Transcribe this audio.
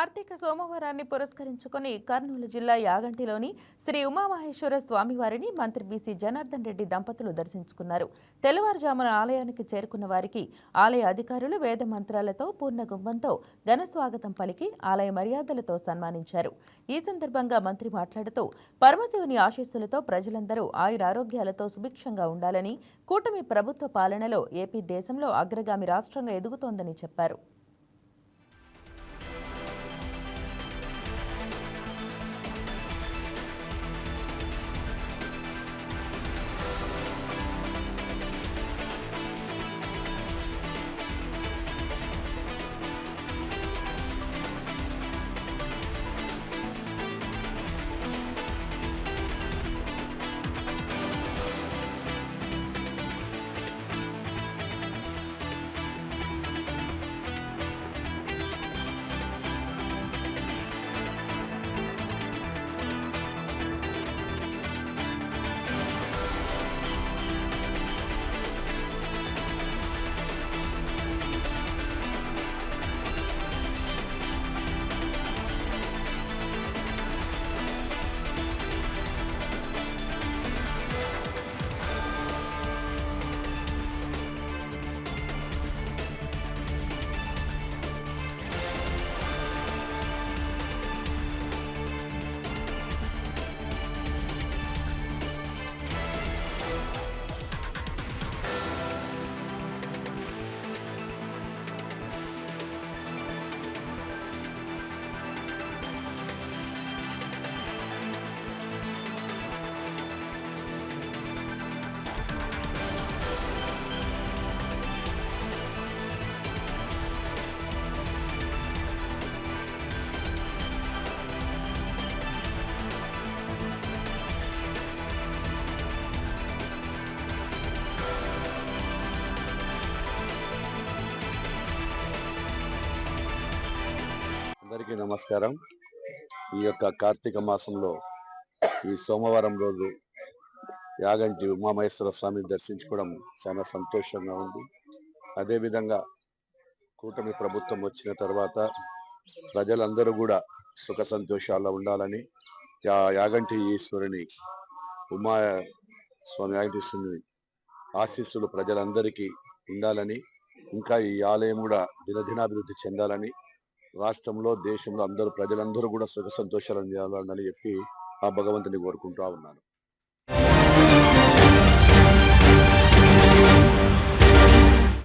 కార్తీక సోమవారాన్ని పురస్కరించుకొని కర్నూలు జిల్లా యాగంటిలోని శ్రీ ఉమామహేశ్వర స్వామివారిని మంత్రి బీసీ జనార్దన్ రెడ్డి దంపతులు దర్శించుకున్నారు. తెల్లవారుజామున ఆలయానికి చేరుకున్న వారికి ఆలయ అధికారులు వేద మంత్రాలతో పూర్ణ గుంభంతో ఘన స్వాగతం పలికి ఆలయ మర్యాదలతో సన్మానించారు. ఈ సందర్భంగా మంత్రి మాట్లాడుతూ పరమశివుని ఆశీస్సులతో ప్రజలందరూ ఆయురారోగ్యాలతో సుభిక్షంగా ఉండాలని కూటమి ప్రభుత్వ పాలనలో ఏపీ దేశంలో అగ్రగామి రాష్ట్రంగా ఎదుగుతోందని చెప్పారు. అందరికీ నమస్కారం. ఈ యొక్క కార్తీక మాసంలో ఈ సోమవారం రోజు యాగంటి ఉమామహేశ్వర స్వామిని దర్శించుకోవడం చాలా సంతోషంగా ఉంది. అదేవిధంగా కూటమి ప్రభుత్వం వచ్చిన తర్వాత ప్రజలందరూ కూడా సుఖ సంతోషాల్లో ఉండాలని యా యాగంటి ఈశ్వరుని ఉమా స్వామి యాగంటీశ్వరుని ఆశీస్సులు ప్రజలందరికీ ఉండాలని ఇంకా ఈ ఆలయం కూడా దినదినాభివృద్ధి చెందాలని రాష్ట్రంలో దేశంలో అందరూ ప్రజలందరూ కూడా సుఖ సంతోషాలను చేయాలని చెప్పి ఆ భగవంతుని కోరుకుంటా ఉన్నాను.